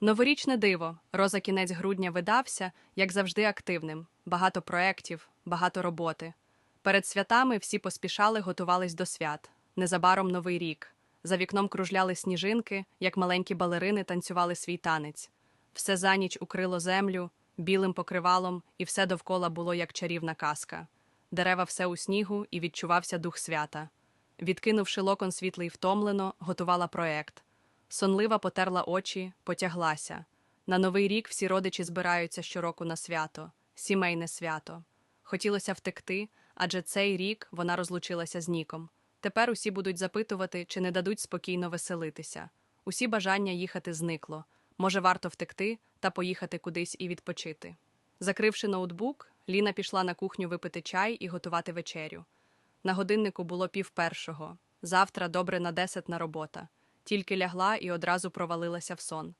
Новорічне диво. Роза кінець грудня видався, як завжди, активним. Багато проєктів, багато роботи. Перед святами всі поспішали, готувались до свят. Незабаром новий рік. За вікном кружляли сніжинки, як маленькі балерини танцювали свій танець. Все за ніч укрило землю, білим покривалом, і все довкола було як чарівна казка. Дерева все у снігу, і відчувався дух свята. Відкинувши локон світлий втомлено, готувала проект. Сонлива потерла очі, потяглася. На новий рік всі родичі збираються щороку на свято, сімейне свято. Хотілося втекти, адже цей рік вона розлучилася з Ніком. Тепер усі будуть запитувати, чи не дадуть спокійно веселитися. Усі бажання їхати зникло. Може, варто втекти та поїхати кудись і відпочити. Закривши ноутбук, Ліна пішла на кухню випити чай і готувати вечерю. На годиннику було пів першого. Завтра добре на десятна робота. Тільки лягла і одразу провалилася в сон.